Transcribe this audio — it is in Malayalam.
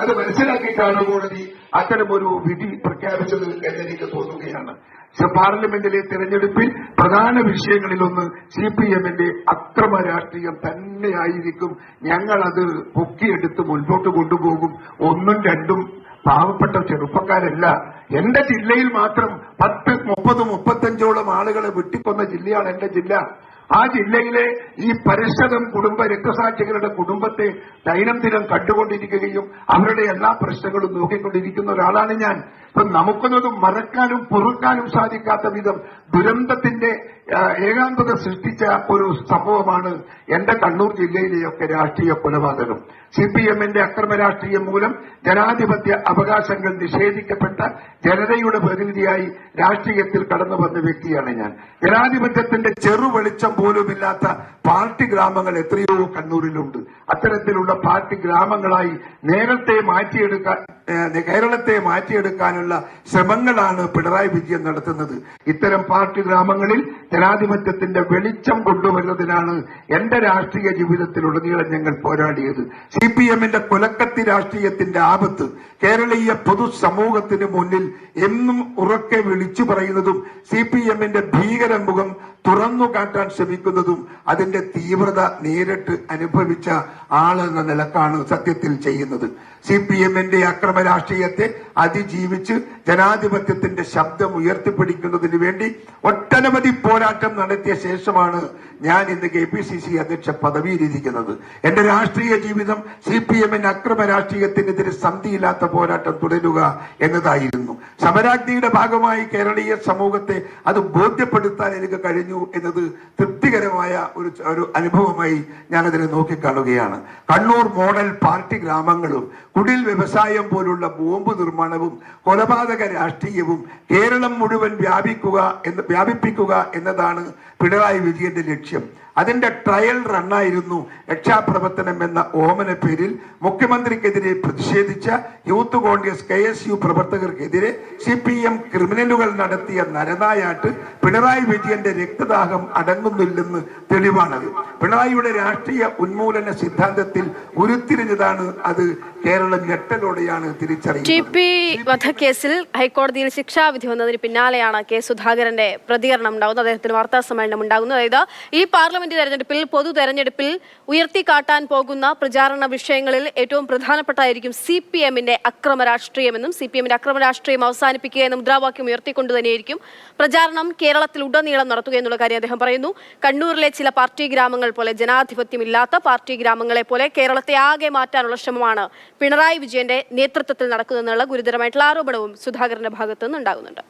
അത് മനസ്സിലാക്കിയിട്ടാണ് കോടതി അത്തരമൊരു വിധി പ്രഖ്യാപിച്ചത് എന്നെനിക്ക് തോന്നുകയാണ്. പക്ഷെ പാർലമെന്റിലെ തെരഞ്ഞെടുപ്പിൽ പ്രധാന വിഷയങ്ങളിലൊന്ന് സി പി എമ്മിന്റെ അക്രമ രാഷ്ട്രീയം തന്നെയായിരിക്കും. ഞങ്ങളത് പൊക്കിയെടുത്ത് മുൻപോട്ട് കൊണ്ടുപോകും. ഒന്നും രണ്ടും പാവപ്പെട്ട ചെറുപ്പക്കാരല്ല. എന്റെ ജില്ലയിൽ മാത്രം പത്ത് മുപ്പത് മുപ്പത്തഞ്ചോളം ആളുകളെ വെട്ടിക്കൊന്ന ജില്ലയാണ് എന്റെ ജില്ല. ആ ജില്ലയിലെ ഈ പരിഷദം കുടുംബ രക്തസാക്ഷികളുടെ കുടുംബത്തെ ദൈനംദിനം കണ്ടുകൊണ്ടിരിക്കുകയും അവരുടെ എല്ലാ പ്രശ്നങ്ങളും നോക്കിക്കൊണ്ടിരിക്കുന്ന ഒരാളാണ് ഞാൻ. ഇപ്പൊ നമുക്കൊന്നും മറക്കാനും പൊറുക്കാനും സാധിക്കാത്ത വിധം ദുരന്തത്തിന്റെ ഏകാന്തത സൃഷ്ടിച്ച ഒരു സംഭവമാണ് എന്റെ കണ്ണൂർ ജില്ലയിലെയൊക്കെ രാഷ്ട്രീയ കൊലപാതകം. സി പി എമ്മിന്റെ അക്രമ രാഷ്ട്രീയം മൂലം ജനാധിപത്യ അവകാശങ്ങൾ നിഷേധിക്കപ്പെട്ട ജനതയുടെ പ്രതിനിധിയായി രാഷ്ട്രീയത്തിൽ കടന്നു വന്ന വ്യക്തിയാണ് ഞാൻ. ജനാധിപത്യത്തിന്റെ ചെറു വെളിച്ചം പോലുമില്ലാത്ത പാർട്ടി ഗ്രാമങ്ങൾ എത്രയോ കണ്ണൂരിലുണ്ട്. അത്തരത്തിലുള്ള പാർട്ടി ഗ്രാമങ്ങളായി നേരത്തെ മാറ്റിയെടുക്കാൻ കേരളത്തെ മാറ്റിയെടുക്കാനുള്ള ശ്രമങ്ങളാണ് പിണറായി വിജയൻ നടത്തുന്നത്. ഇത്തരം പാർട്ടി ഗ്രാമങ്ങളിൽ ജനാധിപത്യത്തിന്റെ വെളിച്ചം കൊണ്ടുവരുന്നതിനാണ് എന്റെ രാഷ്ട്രീയ ജീവിതത്തിലുടനീളം ഞങ്ങൾ പോരാടിയത്. സി പി എമ്മിന്റെ കൊലക്കത്തി രാഷ്ട്രീയത്തിന്റെ ആപത്ത് കേരളീയ പൊതുസമൂഹത്തിന് മുന്നിൽ എന്നും ഉറക്കെ വിളിച്ചു പറയുന്നതും സി പി എമ്മിന്റെ ഭീകരമുഖം തുറന്നു കാട്ടാൻ ശ്രമിക്കുന്നതും അതിന്റെ തീവ്രത നേരിട്ട് അനുഭവിച്ച ആളെന്ന നിലക്കാണ് സത്യത്തിൽ ചെയ്യുന്നത്. സി പി എമ്മിന്റെ രാഷ്ട്രീയത്തെ അതിജീവിച്ച് ജനാധിപത്യത്തിന്റെ ശബ്ദം ഉയർത്തിപ്പിടിക്കുന്നതിന് വേണ്ടി ഒട്ടനവധി പോരാട്ടം നടത്തിയ ശേഷമാണ് ഞാൻ ഇന്ന് കെ പി സി സി അധ്യക്ഷ പദവിയിലിരിക്കുന്നത് എന്റെ രാഷ്ട്രീയ ജീവിതം സി പി എമ്മിന് അക്രമ രാഷ്ട്രീയത്തിനെതിരെ സന്ധിയില്ലാത്ത പോരാട്ടം തുടരുക എന്നതായിരുന്നു. സമരാജ്ഞിയുടെ ഭാഗമായി കേരളീയ സമൂഹത്തെ അത് ബോധ്യപ്പെടുത്താൻ എനിക്ക് കഴിഞ്ഞു എന്നത് തൃപ്തികരമായ ഒരു ഒരു അനുഭവമായി ഞാൻ അതിനെ നോക്കിക്കാണുകയാണ്. കണ്ണൂർ മോഡൽ പാർട്ടി ഗ്രാമങ്ങളും കുടിൽ വ്യവസായം പോലുള്ള ബോംബ് നിർമ്മാണവും കൊലപാതക രാഷ്ട്രീയവും കേരളം മുഴുവൻ വ്യാപിക്കുക എന്ന് വ്യാപിപ്പിക്കുക എന്നതാണ് പിണറായി വിജയന്റെ ലക്ഷ്യം. അതിന്റെ ട്രയൽ റണ്ണായിരുന്നു രക്ഷാപ്രവർത്തനം എന്ന ഓമന പേരിൽ മുഖ്യമന്ത്രിക്കെതിരെ പ്രതിഷേധിച്ച Youth Congress K S U പ്രവർത്തകർക്കെതിരെ C P M ക്രിമിനലുകൾ നടത്തിയ നരനായാട്ട് പിണറായി വിജയന്റെ രക്തദാഹം അടങ്ങുന്നില്ലെന്ന് തെളിവാണത്. പിണറായിയുടെ രാഷ്ട്രീയ ഉന്മൂലന സിദ്ധാന്തത്തിൽ ഉരുത്തിരിഞ്ഞതാണ് അത് കേരളം ഞെട്ടലോടെയാണ് ടി തിരിച്ചറിയുന്നത് പി വധക്കേസിൽ ഹൈക്കോടതിയിൽ ശിക്ഷാവിധി വന്നതിന് പിന്നാലെയാണ് കെ സുധാകരന്റെ പ്രതികരണം ഉണ്ടാകുന്നത്. അദ്ദേഹത്തിന് വാർത്താ സമ്മേളനം ഉണ്ടാകുന്നത്. അതായത് ഈ പാർലമെന്റ് തെരഞ്ഞെടുപ്പിൽ പൊതു തെരഞ്ഞെടുപ്പിൽ ഉയർത്തിക്കാട്ടാൻ പോകുന്ന പ്രചാരണ വിഷയങ്ങളിൽ ഏറ്റവും പ്രധാനപ്പെട്ടായിരിക്കും സി പി എമ്മിന്റെ അക്രമ രാഷ്ട്രീയമെന്നും സി പി എമ്മിന്റെ അക്രമ രാഷ്ട്രീയം അവസാനിപ്പിക്കുക എന്ന മുദ്രാവാക്യം ഉയർത്തിക്കൊണ്ട് തന്നെയായിരിക്കും പ്രചാരണം കേരളത്തിൽ ഉടനീളം നടത്തുക എന്നുള്ള കാര്യം അദ്ദേഹം പറയുന്നു. കണ്ണൂരിലെ ചില പാർട്ടി ഗ്രാമങ്ങൾ പോലെ ജനാധിപത്യമില്ലാത്ത പാർട്ടി ഗ്രാമങ്ങളെ പോലെ കേരളത്തെ ആകെ മാറ്റാനുള്ള ശ്രമമാണ് പിണറായി വിജയന്റെ നേതൃത്വത്തിൽ നടക്കുന്നതെന്നുള്ള ഗുരുതരമായിട്ടുള്ള ആരോപണവും സുധാകരന്റെ ഭാഗത്തു നിന്ന് ഉണ്ടാകുന്നുണ്ട്